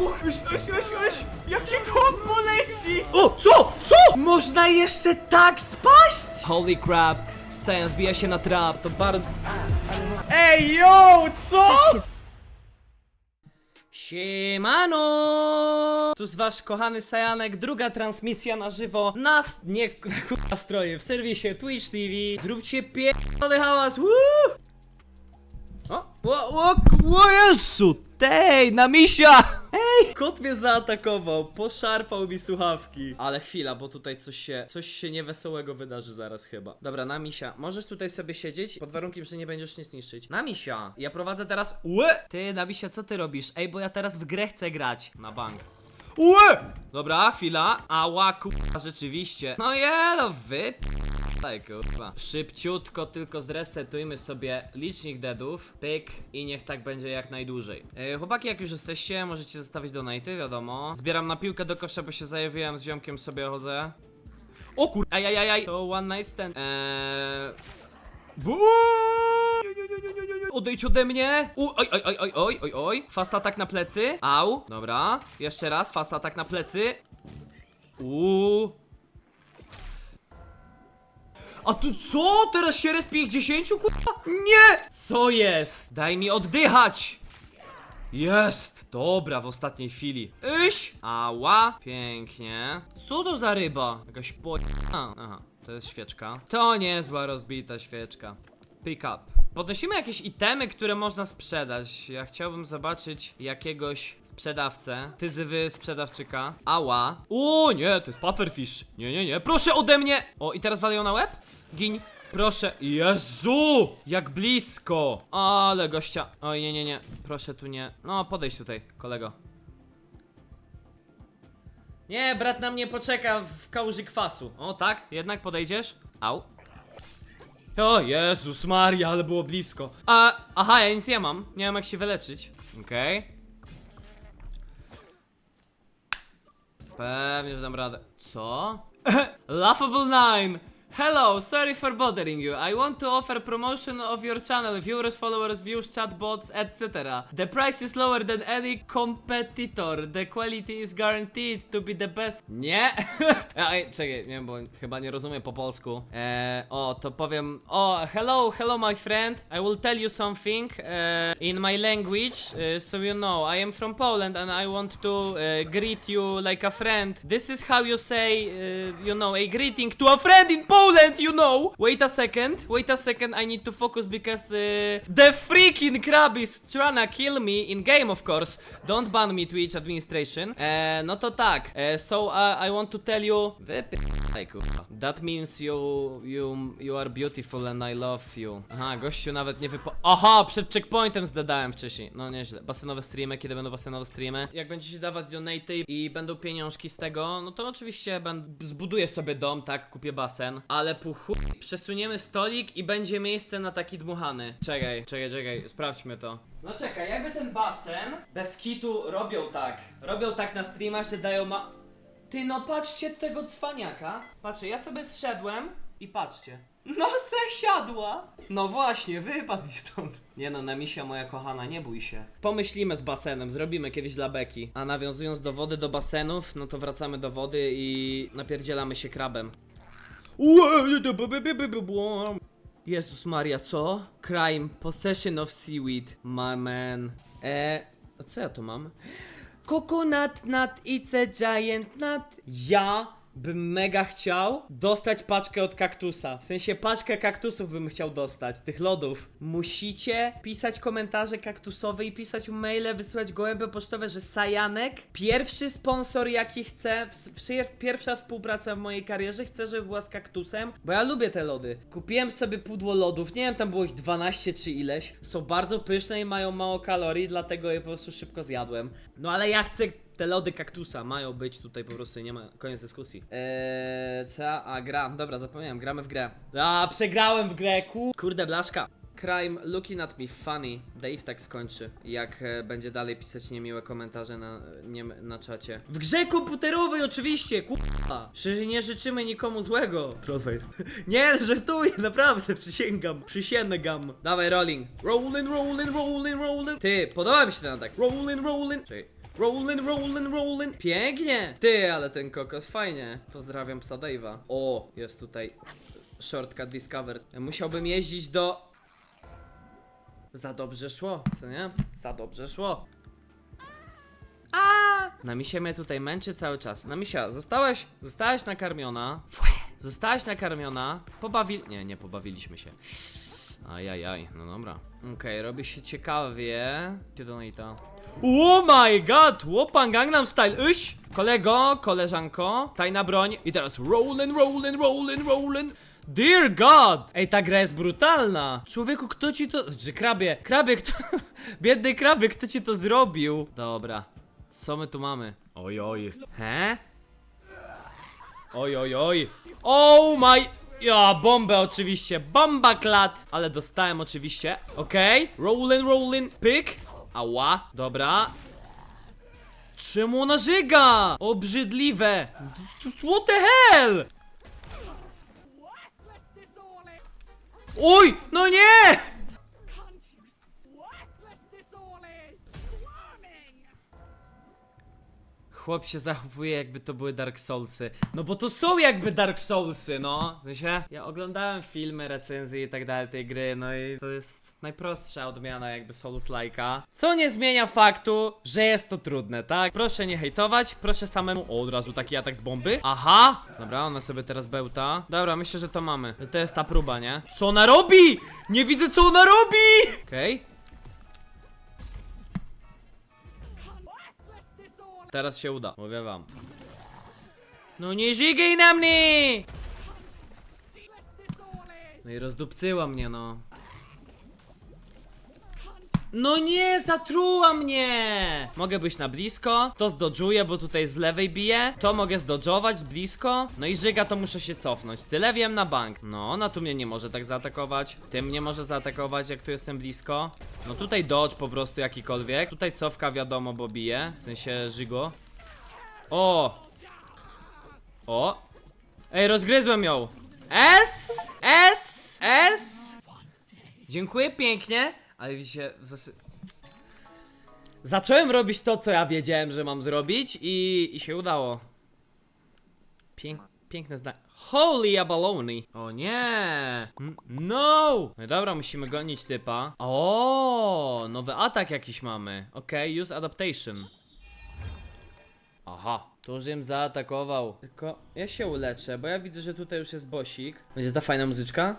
uś! Jakie kombo leci! O, co? Co? Można jeszcze tak spaść? Holy crap. Stan wbija się na trap, to bardzo... Ej, yo, co? Siemano! Tu z wasz kochany Sajanek, druga transmisja na żywo na nie kurwa stroje w serwisie Twitch TV. Zróbcie pierdolony hałas, woo! O, o, o, o Jezu, tej, na misia! Ej, kot mnie zaatakował, poszarpał mi słuchawki. Ale chwila, bo tutaj coś się, coś się niewesołego wydarzy zaraz chyba. Dobra, na misia, możesz tutaj sobie siedzieć, pod warunkiem, że nie będziesz nic niszczyć. Na misia, ja prowadzę teraz... Łe! Ty, na misia, co ty robisz? Ej, bo ja teraz w grę chcę grać. Na bank. Łe! Dobra, chwila. Ała, kurwa, rzeczywiście. No jelo, wy... Tak, kurwa. Szybciutko tylko zresetujmy sobie licznik deadów. Pyk i niech tak będzie jak najdłużej. E, chłopaki, jak już jesteście, możecie zostawić donaty, wiadomo. Zbieram na piłkę do kosza, bo się zajawiłem z ziomkiem sobie chodzę. O kur... Ajajajaj. To one night stand. Eee... Odejdź ode mnie! U, oj, oj, oj, oj, oj, oj, oj. Fast atak na plecy. Au. Dobra. Jeszcze raz. Fast atak na plecy. Uuu. A tu co? Teraz się respi ich 10, kurwa? Nie! Co jest? Daj mi oddychać! Jest! Dobra, w ostatniej chwili. Iś! Ała! Pięknie. Co to za ryba? Jakaś po... Aha, to jest świeczka. To niezła rozbita świeczka. Pick up. Podnosimy jakieś itemy, które można sprzedać. Ja chciałbym zobaczyć jakiegoś sprzedawcę. Tyzywy sprzedawczyka. Ała. O nie, to jest pufferfish. Nie, nie, nie. Proszę ode mnie! O, i teraz walają na łeb? Gin. Proszę. Jezu! Jak blisko! Ale gościa. Oj, nie, nie, nie. Proszę tu nie. No, podejdź tutaj, kolego. Nie, brat na mnie poczeka w kałuży kwasu. O, tak? Jednak podejdziesz? Au. O Jezus Maria, ale było blisko. A, aha, ja nic nie mam. Nie mam jak się wyleczyć. Okej. Pewnie, że dam radę. Co? Laughable 9! Hello, sorry for bothering you. I want to offer promotion of your channel, viewers, followers, views, chatbots, etc. The price is lower than any competitor. The quality is guaranteed to be the best. Nie? Ej, czekaj, nie, bo chyba nie rozumiem po polsku. Eee, o, to powiem. O, hello, hello, my friend. I will tell you something uh, in my language, uh, so you know. I am from Poland and I want to uh, greet you like a friend. This is how you say, uh, you know, a greeting to a friend in Poland, you know. Wait a second, wait a second. I need to focus because uh, the freaking crab is trying to kill me in game, of course. Don't ban me, Twitch administration. E, no to tak. E, so uh, I want to tell you. Kurwa. That means you, you, you are beautiful and I love you. Aha, gościu nawet nie wypo... Aha, przed checkpointem zdadałem wcześniej. No nieźle. Basenowe streamy, kiedy będą basenowe streamy. Jak będziecie dawać donaty i będą pieniążki z tego, no to oczywiście będę, zbuduję sobie dom, tak, kupię basen. Ale puchu... Przesuniemy stolik i będzie miejsce na taki dmuchany. Czekaj, czekaj, czekaj, sprawdźmy to. No czekaj, jakby ten basen bez kitu robią tak. Robią tak na streamach, że dają ma... Ty no patrzcie tego cwaniaka. Patrzcie, ja sobie zszedłem i patrzcie. No se siadła. No właśnie, wypadł mi stąd. Nie no, Namisia moja kochana, nie bój się. Pomyślimy z basenem, zrobimy kiedyś dla beki. A nawiązując do wody, do basenów, no to wracamy do wody i napierdzielamy się krabem. Jezus Maria, co? Crime, possession of seaweed, my man. E, a co ja tu mam? Coconut nut, it's a giant nut. Ja bym mega chciał dostać paczkę od kaktusa. W sensie paczkę kaktusów bym chciał dostać, tych lodów. Musicie pisać komentarze kaktusowe i pisać maile, wysyłać gołębie pocztowe, że Sajanek, pierwszy sponsor jaki chcę, pierwsza współpraca w mojej karierze, chcę, żeby była z kaktusem, bo ja lubię te lody. Kupiłem sobie pudło lodów, nie wiem, tam było ich 12 czy ileś. Są bardzo pyszne i mają mało kalorii, dlatego je po prostu szybko zjadłem. No ale ja chcę te lody kaktusa mają być tutaj po prostu, nie ma, koniec dyskusji. Eee, co? A, gra, dobra, zapomniałem, gramy w grę. A, przegrałem w grę, ku... Kurde, blaszka. Crime looking at me funny. Dave tak skończy, jak e, będzie dalej pisać niemiłe komentarze na, nie, na czacie. W grze komputerowej oczywiście, kurwa! Przecież nie życzymy nikomu złego. Trollface. nie, żartuję, naprawdę, przysięgam. Przysięgam. Dawaj, rolling. Rolling, rolling, rolling, rolling. Ty, podoba mi się ten atak. Rolling, rolling. Czekaj. Rollin, rollin, rollin. Pięknie. Ty, ale ten kokos fajnie. Pozdrawiam psa Dave'a. O, jest tutaj shortcut discovered. Musiałbym jeździć do... Za dobrze szło, co nie? Za dobrze szło. A! Namisia mnie tutaj męczy cały czas. Namisia, zostałeś, zostałaś nakarmiona. Fue. Zostałaś nakarmiona. Pobawi... Nie, nie pobawiliśmy się. Ajajaj, no dobra. Okej, robi się ciekawie. Gdzie donata? Oh my god! Łopan Gangnam Style, iś! Kolego, koleżanko, tajna broń. I teraz rollin, rollin, rollin, rollin. Dear God! Ej, ta gra jest brutalna! Człowieku, kto ci to... Czy krabie? Krabie, kto... Biedny krabie, kto ci to zrobił? Dobra. Co my tu mamy? Oj, oj. He? Oj, oj, oj. Oh my... Ja, bombę oczywiście. Bomba klat. Ale dostałem oczywiście. Okej. Rollin, rollin. Pyk. Ała. Dobra. Czemu ona żyga? Obrzydliwe. What the hell? Oj, no nie! Chłop się zachowuje jakby to były Dark Soulsy. No bo to są jakby Dark Soulsy, no. W sensie, ja oglądałem filmy, recenzje i tak dalej tej gry, no i to jest najprostsza odmiana jakby Souls-like'a. Co nie zmienia faktu, że jest to trudne, tak? Proszę nie hejtować, proszę samemu... O, od razu taki atak z bomby. Aha! Dobra, ona sobie teraz bełta. Dobra, myślę, że to mamy. To jest ta próba, nie? Co ona robi? Nie widzę, co ona robi! Okej. Worthless Teraz się uda, mówię wam. No nie żygaj na mnie! No i rozdupcyła mnie, no. No nie, zatruła mnie! Mogę być na blisko, to zdodżuję, bo tutaj z lewej bije. To mogę zdodżować blisko. No i żyga to muszę się cofnąć. Tyle wiem na bank. No, ona tu mnie nie może tak zaatakować. Tym nie może zaatakować, jak tu jestem blisko. No tutaj dodge po prostu jakikolwiek. Tutaj cofka wiadomo, bo bije. W sensie żygo. O! O! Ej, rozgryzłem ją! S! S! S! Dziękuję pięknie, ale widzicie, w zasy... Zacząłem robić to, co ja wiedziałem, że mam zrobić i, i się udało. Pięk, piękne zdanie. Holy abalone! O nie! N- No! No dobra, musimy gonić typa. O, nowy atak jakiś mamy. Okej, use adaptation. Aha, to już jem zaatakował. Tylko ja się uleczę, bo ja widzę, że tutaj już jest bosik. Będzie ta fajna muzyczka?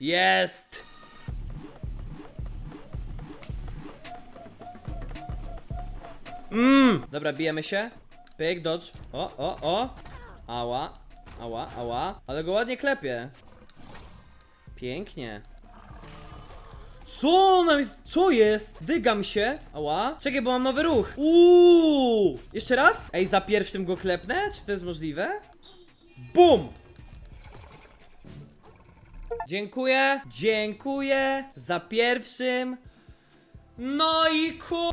Jest! Mmm! Dobra, bijemy się. Pyk, dodge. O, o, o! Ała, ała, ała. Ale go ładnie klepie. Pięknie. Co ona jest? Co jest? Dygam się. Ała. Czekaj, bo mam nowy ruch. Uuu. Jeszcze raz? Ej, za pierwszym go klepnę? Czy to jest możliwe? Bum! Dziękuję. Dziękuję. Za pierwszym. No i ku...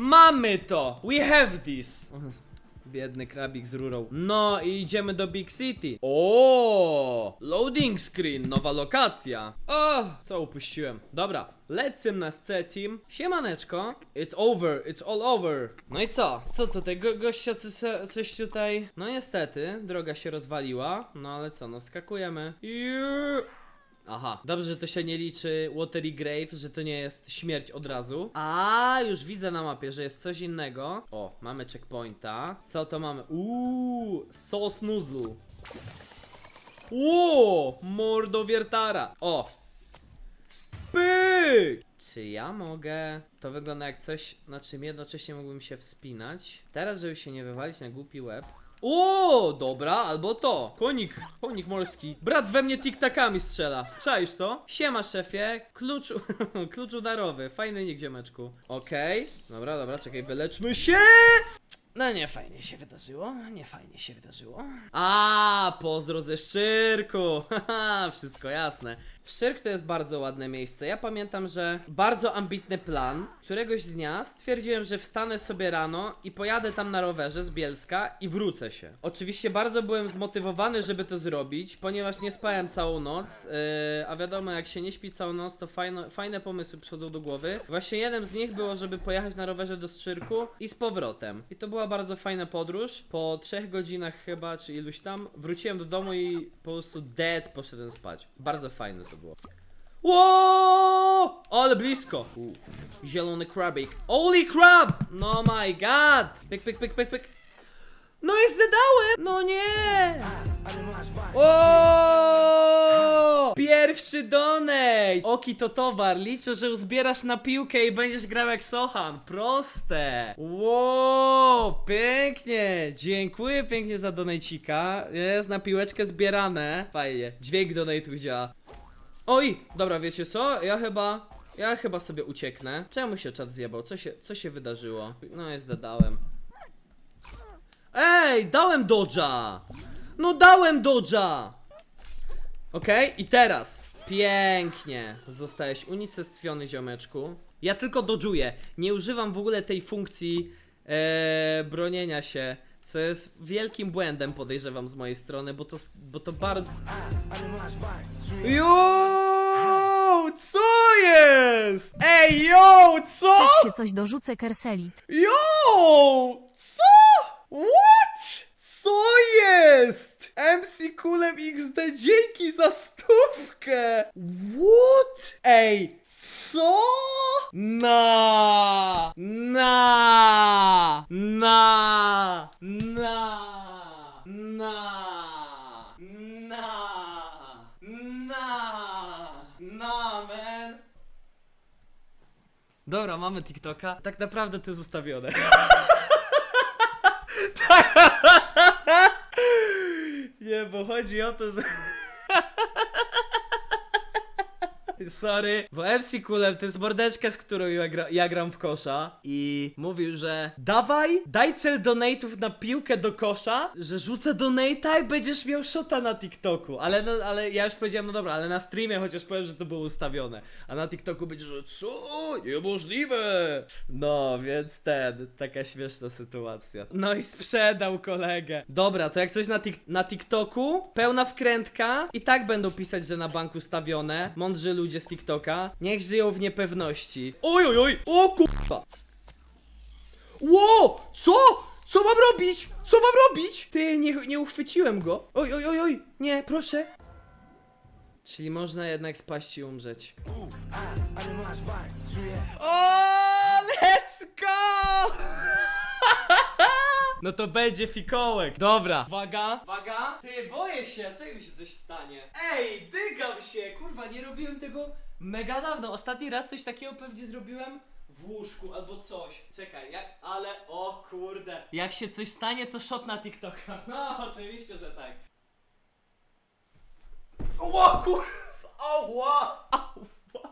Mamy to! We have this! Biedny krabik z rurą. No i idziemy do Big City. O, Loading screen, nowa lokacja. O, co upuściłem. Dobra, lecimy na C-Team. Siemaneczko. It's over, it's all over. No i co? Co tutaj? Go gościa coś, coś tutaj... No niestety, droga się rozwaliła. No ale co, no wskakujemy. Juuu. Aha, dobrze, że to się nie liczy Watery Grave, że to nie jest śmierć od razu. A, już widzę na mapie, że jest coś innego. O, mamy checkpointa. Co to mamy? Uuu, Sauce Noozle. Ło, mordo wiertara. O. Pyk! Czy ja mogę? To wygląda jak coś, na czym jednocześnie mógłbym się wspinać. Teraz, żeby się nie wywalić na głupi łeb. O, dobra, albo to. Konik, konik morski. Brat we mnie tiktakami strzela. Czaisz to? Siema, szefie. Klucz, klucz udarowy. Fajny nick, ziomeczku. Okej. Dobra, dobra, czekaj, wyleczmy się. No nie fajnie się wydarzyło, nie fajnie się wydarzyło. A, pozdro ze szczyrku. Haha, wszystko jasne. Szczyrk to jest bardzo ładne miejsce. Ja pamiętam, że bardzo ambitny plan. Któregoś dnia stwierdziłem, że wstanę sobie rano i pojadę tam na rowerze z Bielska i wrócę się. Oczywiście bardzo byłem zmotywowany, żeby to zrobić, ponieważ nie spałem całą noc, yy, a wiadomo, jak się nie śpi całą noc, to fajno, fajne pomysły przychodzą do głowy. Właśnie jednym z nich było, żeby pojechać na rowerze do Szczyrku i z powrotem. I to była bardzo fajna podróż. Po trzech godzinach chyba, czy iluś tam, wróciłem do domu i po prostu dead poszedłem spać. Bardzo fajne to było. Ło! Ale blisko! Zielony krabik. Holy crab! No my god! Pyk, pyk, pyk, pyk, pyk. No i zdedałem! No nie! O! Pierwszy donate! Oki to towar. Liczę, że uzbierasz na piłkę i będziesz grał jak Sohan. Proste! Wow! Pięknie! Dziękuję pięknie za donajcika. Jest na piłeczkę zbierane. Fajnie. Dźwięk donate'ów działa. Oj! Dobra, wiecie co? Ja chyba... Ja chyba sobie ucieknę. Czemu się czat zjebał? Co się, co się wydarzyło? No jest dodałem. Ej, dałem dodża! No dałem dodża! Okej, i teraz. Pięknie. Zostałeś unicestwiony, ziomeczku. Ja tylko dodżuję. Nie używam w ogóle tej funkcji e, bronienia się. Co jest wielkim błędem, podejrzewam z mojej strony, bo to, bo to bardzo. Jo! Co jest? Ej, jo! Co? Też się coś dorzucę Kerselit. Yo! Co? What? Co jest? MC Kulem XD, dzięki za stówkę! What? Ej, co? Na! Na! Na! Na! Na! Na! Na! Na, man! Dobra, mamy TikToka. Tak naprawdę to jest ustawione. Nie, bo chodzi o to, że. Sorry, bo MC Kulem to jest mordeczka, z którą ja, gra, ja gram w kosza i mówił, że dawaj, daj cel donate'ów na piłkę do kosza, że rzucę donate'a i będziesz miał shota na TikToku, ale, no, ale ja już powiedziałem, no dobra, ale na streamie chociaż powiem, że to było ustawione, a na TikToku będzie, że co? Niemożliwe! No, więc ten, taka śmieszna sytuacja. No i sprzedał kolegę. Dobra, to jak coś na, tik na TikToku, pełna wkrętka i tak będą pisać, że na banku stawione, mądrzy ludzie z TikToka, niech żyją w niepewności. Oj, oj, oj, o kurwa! Ło! Co? Co mam robić? Co mam robić? Ty, nie, nie uchwyciłem go. Oj, oj, oj, oj, nie, proszę. Czyli można jednak spaść i umrzeć. O, let's go! No to będzie fikołek. Dobra. Uwaga. Uwaga. Ty, boję się. Co jak mi się coś stanie? Ej, dygam się. Kurwa, nie robiłem tego mega dawno. Ostatni raz coś takiego pewnie zrobiłem w łóżku albo coś. Czekaj, jak, ale o kurde. Jak się coś stanie, to shot na TikToka. No, oczywiście, że tak. O kurwa! Ała! Ała!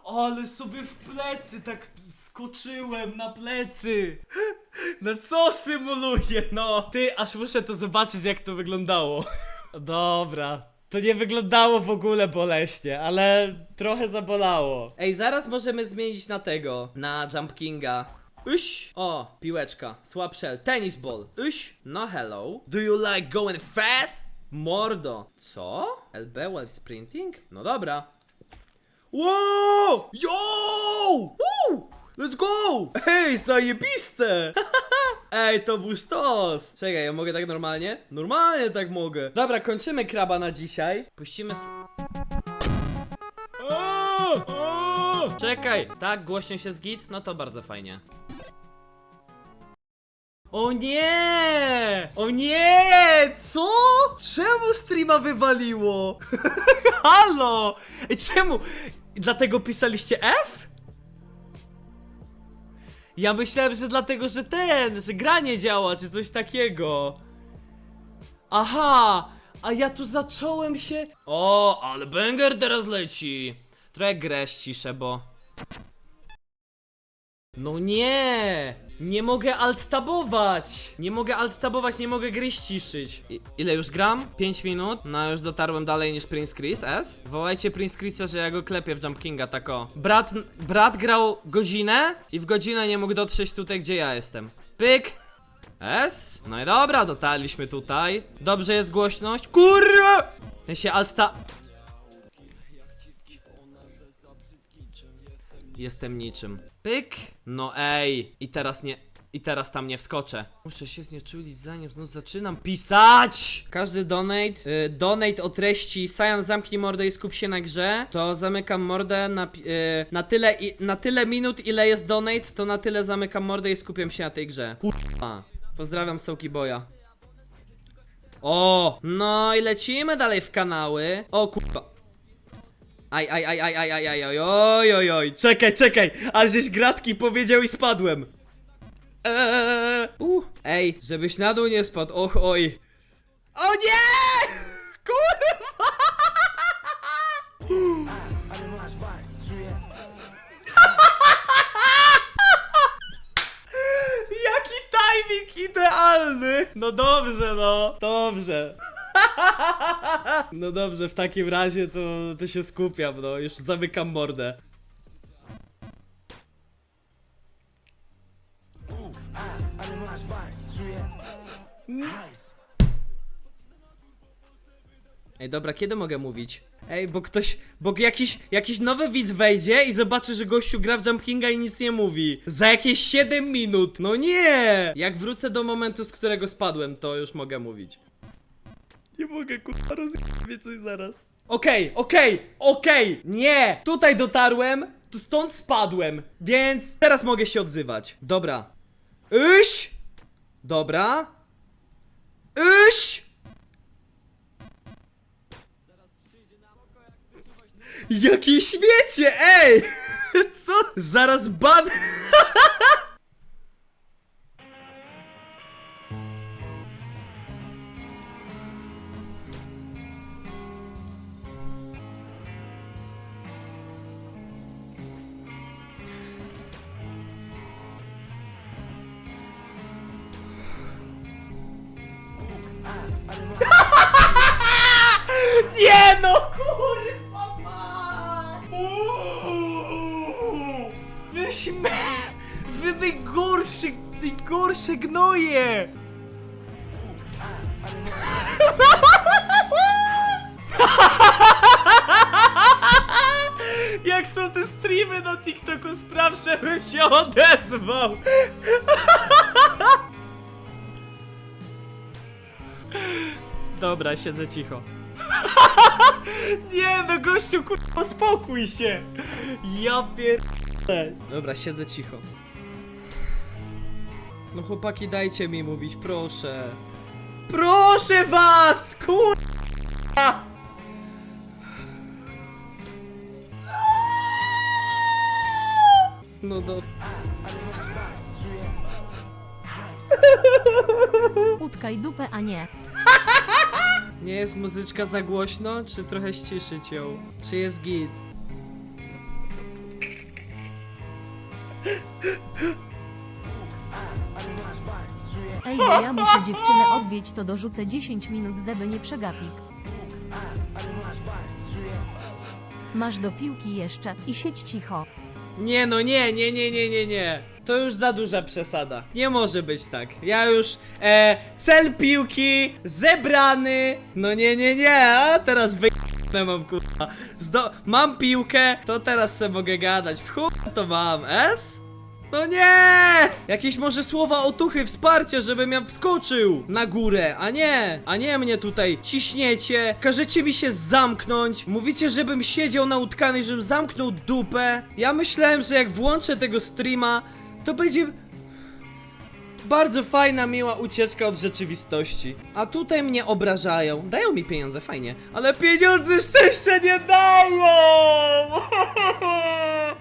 Ale sobie w plecy tak skoczyłem na plecy. No co symuluję, no? Ty, aż muszę to zobaczyć, jak to wyglądało. Dobra. To nie wyglądało w ogóle boleśnie, ale trochę zabolało. Ej, zaraz możemy zmienić na tego, na Jump Kinga. Uś! O, piłeczka. Swap shell. Tennis ball. Uś! No hello. Do you like going fast? Mordo. Co? LB while sprinting? No dobra. Wow! Yo! Woo! Let's go! Ej, zajebiste! Ej, to był sztos! Czekaj, ja mogę tak normalnie? Normalnie tak mogę. Dobra, kończymy kraba na dzisiaj. Puścimy s... Czekaj! Tak, głośno się zgit? No to bardzo fajnie. O nie! O nie! Co? Czemu streama wywaliło? Halo! Ej, czemu? Dlatego pisaliście F? Ja myślałem, że dlatego, że ten, że gra nie działa, czy coś takiego. Aha! A ja tu zacząłem się... O, ale banger teraz leci! Trochę grę ściszę, bo... No nie! Nie mogę alt-tabować! Nie mogę alt-tabować, nie mogę gry ściszyć. I, ile już gram? 5 minut? No już dotarłem dalej niż Prince Chris S. Wołajcie Prince Chrisa, że ja go klepię w Jump Kinga, tako. Brat, brat grał godzinę i w godzinę nie mógł dotrzeć tutaj, gdzie ja jestem. Pyk! S? No i dobra, dotarliśmy tutaj. Dobrze jest głośność. Kurwa! Ten się alt-ta... Jestem niczym. Pyk. No ej. I teraz nie. I teraz tam nie wskoczę. Muszę się znieczulić zanim znów zaczynam pisać! Każdy donate, y, donate o treści Sajan zamknij mordę i skup się na grze, to zamykam mordę na, y, na, tyle, i, na tyle minut ile jest donate, to na tyle zamykam mordę i skupiam się na tej grze. Kurwa. Pozdrawiam Sołki Boja. O! No i lecimy dalej w kanały. O kurwa. Aj, aj, aj, aj, aj, aj, aj, aj, oj, oj, oj, czekaj, czekaj, aż żeś gratki powiedział i spadłem. Eee, uh, ej, żebyś na dół nie spadł, och, oj. O nie! Kurwa! Jaki timing idealny! No dobrze, no, dobrze. No dobrze, w takim razie to, to się skupiam, no, już zamykam mordę. Ej, dobra, kiedy mogę mówić? Ej, bo ktoś, bo jakiś, jakiś nowy widz wejdzie i zobaczy, że gościu gra w Jump Kinga i nic nie mówi. Za jakieś 7 minut, no nie! Jak wrócę do momentu, z którego spadłem, to już mogę mówić. Mogę, kurwa, rozjebie coś zaraz. Okej, okej, okej, nie! Tutaj dotarłem, tu stąd spadłem, więc teraz mogę się odzywać. Dobra. Iś! Dobra. Iś! Jakie śmiecie, ej! Co? Zaraz ban... najgorsze gnoje! Jak są te streamy na TikToku, spraw, żebym się odezwał! Dobra, siedzę cicho. Nie no gościu, kurwa, spokój się! Ja pier... Dobra, siedzę cicho. No chłopaki, dajcie mi mówić, proszę. Proszę was, kurwa! No do... Utkaj dupę, a nie. Nie jest muzyczka za głośno, czy trochę ściszyć ją? Czy jest git? Ja muszę dziewczynę odwiedzić, to dorzucę 10 minut, żeby nie przegapik. Masz do piłki jeszcze i siedź cicho. Nie no, nie, nie, nie, nie, nie, nie. To już za duża przesada. Nie może być tak. Ja już, e, cel piłki zebrany. No nie, nie, nie, a teraz wyjdę mam kurwa. Zdo mam piłkę, to teraz se mogę gadać. W chuj to mam, S? No nie! Jakieś może słowa otuchy, wsparcia, żebym ja wskoczył na górę, a nie, a nie mnie tutaj ciśniecie, każecie mi się zamknąć, mówicie, żebym siedział na utkanej, żebym zamknął dupę. Ja myślałem, że jak włączę tego streama, to będzie bardzo fajna, miła ucieczka od rzeczywistości. A tutaj mnie obrażają. Dają mi pieniądze, fajnie. Ale pieniądze szczęścia nie dają!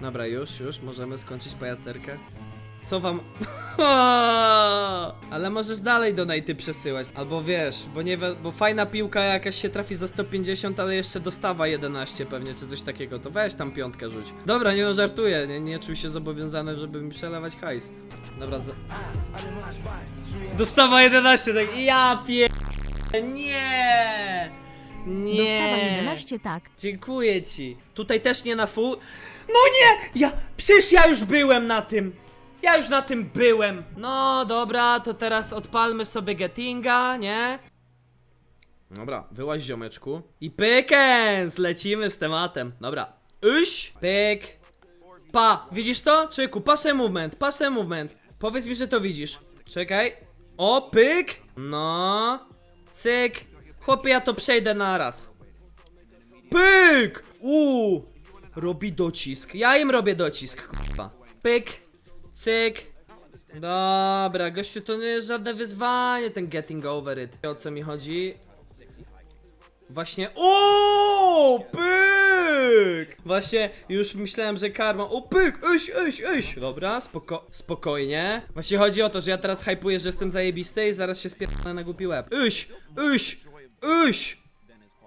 Dobra, już, już, możemy skończyć pajacerkę. Co wam... Ale możesz dalej donaty przesyłać. Albo wiesz, bo nie wi- bo fajna piłka jakaś się trafi za 150, ale jeszcze dostawa 11 pewnie, czy coś takiego, to weź tam piątkę rzuć. Dobra, nie no, żartuję, nie, nie czuł się zobowiązany, żeby mi przelewać hajs. Dobra, za... Dostawa 11, tak, ja pie... Nie! Nie! Dostawa 11 tak. Dziękuję ci. Tutaj też nie na full. No nie! Ja. Przecież ja już byłem na tym! Ja już na tym byłem! No dobra, to teraz odpalmy sobie Gettinga, nie? Dobra, wyłaź ziomeczku. I pykens! Lecimy z tematem. Dobra. Uś! Pyk! Pa! Widzisz to? Człowieku, pasze movement, pasze movement. Powiedz mi, że to widzisz. Czekaj. O, pyk! No. Cyk. Chłopie, ja to przejdę na raz. Pyk! Uuu! Robi docisk. Ja im robię docisk, kurwa. Pyk. Cyk. Dobra, gościu, to nie jest żadne wyzwanie, ten getting over it. O co mi chodzi? Właśnie. O, pyk! Właśnie już myślałem, że karma. O, pyk! Eś, eś, eś! Dobra, spoko spokojnie. Właśnie chodzi o to, że ja teraz hypuję, że jestem zajebisty i zaraz się spierdolę na głupi łeb. Eś, eś!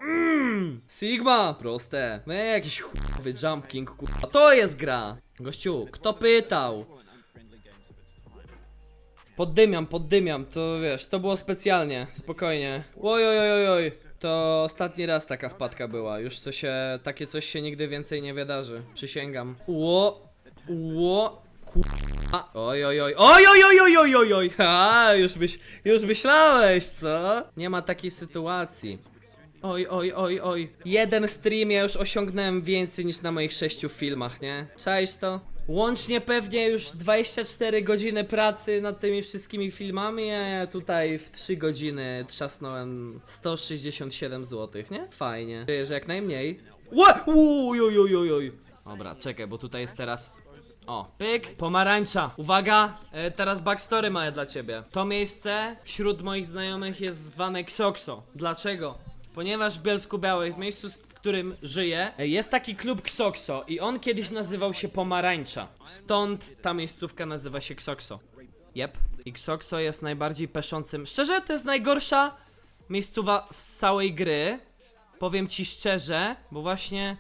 Mm, Sigma! Proste. No jakiś chujowy jump king, kurwa. To jest gra! Gościu, kto pytał? Poddymiam, poddymiam, to wiesz, to było specjalnie, spokojnie. Oj, oj, oj, oj. To ostatni raz taka wpadka była. Już co się, takie coś się nigdy więcej nie wydarzy. Przysięgam. Ło, ło, kurwa. Oj, oj, oj, oj, oj, oj, oj, oj, oj, oj. Już byś, już myślałeś, co? Nie ma takiej sytuacji. Oj, oj, oj, oj. Jeden stream ja już osiągnąłem więcej niż na moich sześciu filmach, nie? Czaisz to? Łącznie pewnie już 24 godziny pracy nad tymi wszystkimi filmami, a ja tutaj w 3 godziny trzasnąłem 167 zł, nie? Fajnie. Czuję, że jak najmniej. Ła! Uj. Dobra, czekaj, bo tutaj jest teraz o, pyk, pomarańcza. Uwaga, e, teraz backstory małe dla ciebie. To miejsce wśród moich znajomych jest zwane Xokso. Dlaczego? Ponieważ w Bielsku Białej, w miejscu, którym żyję, jest taki klub Xokso i on kiedyś nazywał się Pomarańcza. Stąd ta miejscówka nazywa się Xokso. Jep. I Xokso jest najbardziej peszącym. Szczerze, to jest najgorsza miejscowa z całej gry. Powiem ci szczerze, bo właśnie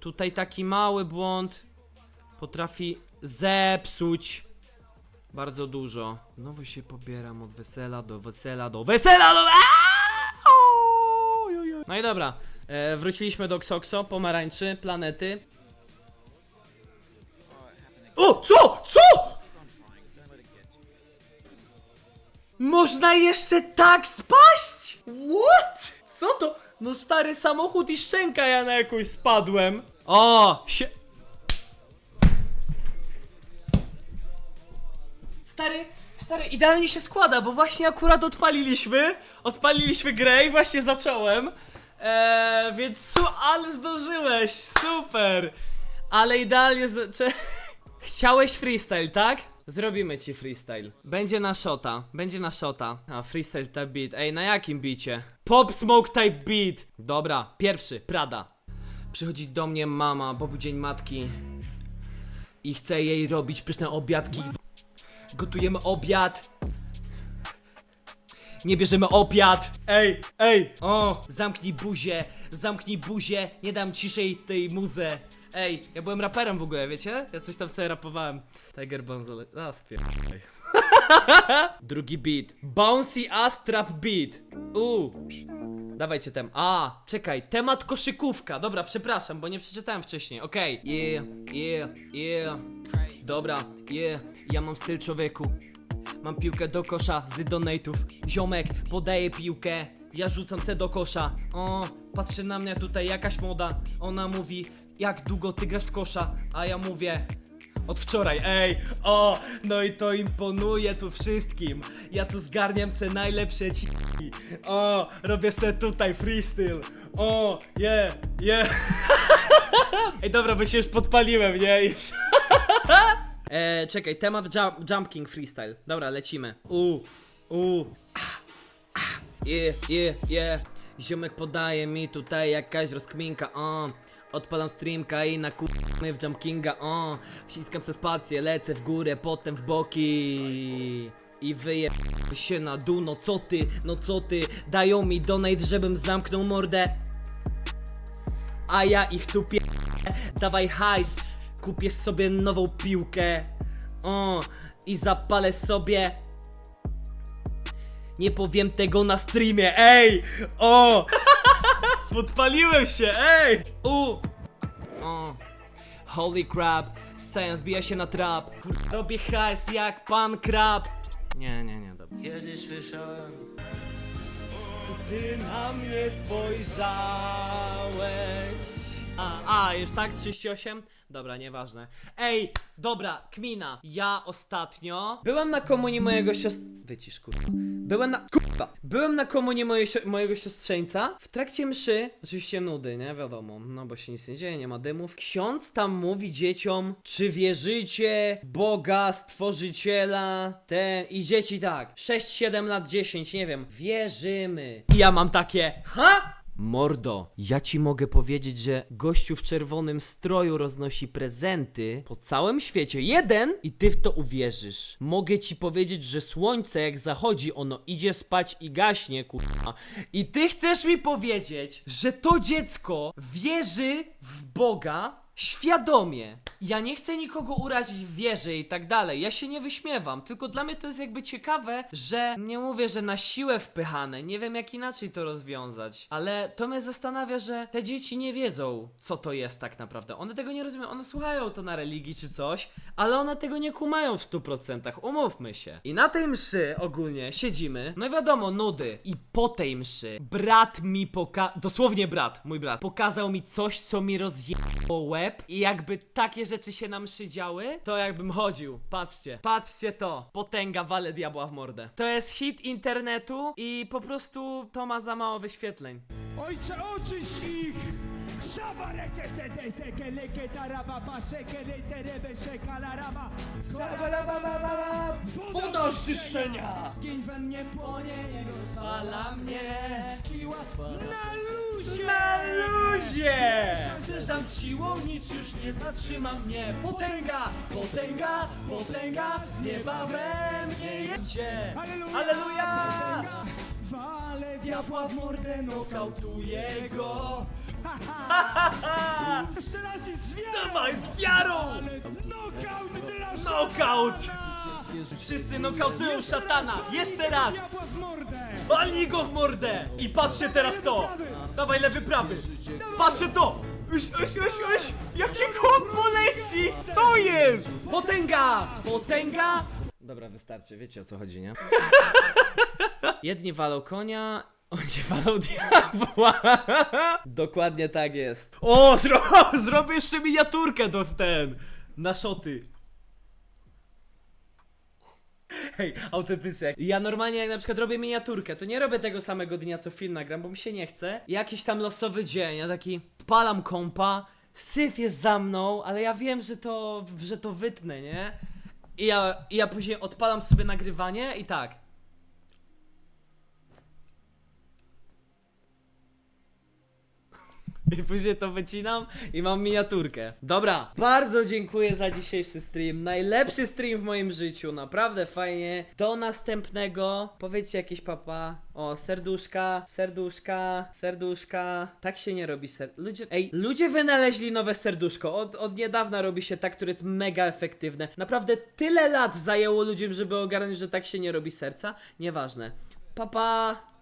tutaj taki mały błąd potrafi zepsuć bardzo dużo. Znowu się pobieram od wesela do wesela do wesela do... No i dobra, e, wróciliśmy do Xokso, pomarańczy, planety. O, co? Co? Można jeszcze tak spaść? What? Co to? No stary samochód i szczęka ja na jakąś spadłem. O, się... Stary, stary, idealnie się składa, bo właśnie akurat odpaliliśmy, odpaliliśmy grę i właśnie zacząłem. Eee, więc su, ale zdążyłeś, super. Ale idealnie zaczę... Chciałeś freestyle, tak? Zrobimy ci freestyle. Będzie na shota, będzie na shota. A, freestyle type beat. Ej, na jakim bicie? Pop Smoke type beat. Dobra, pierwszy, Prada. Przychodzi do mnie mama, bo był dzień matki. I chcę jej robić pyszne obiadki. Gotujemy obiad. Nie bierzemy obiad. Ej, ej. O, zamknij buzię, zamknij buzię. Nie dam ciszej tej muzę. Ej, ja byłem raperem w ogóle, wiecie? Ja coś tam sobie rapowałem. Tiger Bonzole. A, spierdaj. Drugi beat. Bouncy ass trap beat. U. Dawajcie tem. A, czekaj, temat koszykówka. Dobra, przepraszam, bo nie przeczytałem wcześniej. Okej. Yeah, yeah, yeah. Dobra, yeah, ja mam styl człowieku. Mam piłkę do kosza z donate'ów. Ziomek podaje piłkę, ja rzucam se do kosza. O, patrzy na mnie tutaj jakaś moda. Ona mówi, jak długo ty grasz w kosza? A ja mówię, od wczoraj, ej, o, no i to imponuje tu wszystkim. Ja tu zgarniam se najlepsze ci. O, robię se tutaj freestyle. O, yeah, yeah. Ej, dobra, bo się już podpaliłem, nie? E, czekaj, temat jump, jump King Freestyle. Dobra, lecimy. U, u, ah, ah, yeah, yeah, yeah. Ziomek podaje mi tutaj jakaś rozkminka, o, Odpalam streamka i na kurmy w Jump Kinga, o, wciskam se spację, lecę w górę, potem w boki. I wyje się na dół, no co ty, no co ty, dają mi donate, żebym zamknął mordę. A ja ich tu pie... Dawaj hajs, kupię sobie nową piłkę. O, i zapalę sobie. Nie powiem tego na streamie, ej! O! Podpaliłem się, ej! U! O! Holy crap! Stan wbija się na trap. Robię hajs jak pan krab. Nie, nie, nie, dobra. Kiedyś słyszałem Ty na mnie spojrzałeś. A, a, już tak? 38? Dobra, nieważne. Ej, dobra, kmina. Ja ostatnio byłem na komunii mojego siostr... Wycisz, kurwa. Byłem na... Kurwa! Byłem na komunii moje, mojego siostrzeńca. W trakcie mszy, oczywiście nudy, nie? Wiadomo, no bo się nic nie dzieje, nie ma dymów. Ksiądz tam mówi dzieciom, czy wierzycie Boga, Stworzyciela, ten... I dzieci tak, 6, 7 lat, 10, nie wiem. Wierzymy. I ja mam takie, ha? Mordo, ja ci mogę powiedzieć, że gościu w czerwonym stroju roznosi prezenty po całym świecie. Jeden i ty w to uwierzysz. Mogę ci powiedzieć, że słońce jak zachodzi, ono idzie spać i gaśnie, kurwa. I ty chcesz mi powiedzieć, że to dziecko wierzy w Boga świadomie. Ja nie chcę nikogo urazić w wierze i tak dalej. Ja się nie wyśmiewam, tylko dla mnie to jest jakby ciekawe, że nie mówię, że na siłę wpychane. Nie wiem jak inaczej to rozwiązać. Ale to mnie zastanawia, że te dzieci nie wiedzą, co to jest tak naprawdę. One tego nie rozumieją. One słuchają to na religii czy coś, ale one tego nie kumają w 100%. Umówmy się. I na tej mszy ogólnie siedzimy. No i wiadomo, nudy. I po tej mszy brat mi poka... Dosłownie brat, mój brat. Pokazał mi coś, co mi rozjebało łeb. I jakby takie rzeczy się nam mszy działy, to jakbym chodził. Patrzcie. Patrzcie to. Potęga wale diabła w mordę. To jest hit internetu i po prostu to ma za mało wyświetleń. Ojcze, oczyść ich! Woda oczyszczenia! Gień we mnie płonie, nie rozwala mnie Siła twa Na! Na! Uderzam z siłą, nic już nie zatrzyma mnie Potęga, potęga, potęga Z nieba we mnie jedzie Alleluja! Alleluja! Wale Diabła w mordę nokautuje go Jeszcze raz i z wiarą! Dawaj z wiarą! Knockout dla Knockout! szatana! Wszyscy nokautują szatana! Jeszcze raz! Diabła w mordę! Walnij go w mordę! I patrzcie teraz to! Dawaj lewy, prawy! Patrzcie to! Uś, uś, uś, uś! Jakie kombo leci! Co jest? Potęga! Potęga! Dobra, wystarczy, wiecie o co chodzi, nie? Jedni walą konia, oni walą diabła. Dokładnie tak jest. O, zro zrobię jeszcze miniaturkę do w ten, na szoty. Hej, autentycznie. Ja normalnie jak na przykład robię miniaturkę, to nie robię tego samego dnia co film nagram, bo mi się nie chce. Jakiś tam losowy dzień, ja taki palam kompa, syf jest za mną, ale ja wiem, że to, że to wytnę, nie? I ja, I ja później odpalam sobie nagrywanie i tak. I później to wycinam i mam miniaturkę. Dobra, bardzo dziękuję za dzisiejszy stream. Najlepszy stream w moim życiu, naprawdę fajnie. Do następnego. Powiedzcie jakieś papa. O, serduszka, serduszka, serduszka. Tak się nie robi ser... Ludzie... Ej, ludzie wynaleźli nowe serduszko. Od, od niedawna robi się tak, które jest mega efektywne. Naprawdę tyle lat zajęło ludziom, żeby ogarnąć, że tak się nie robi serca. Nieważne. Papa.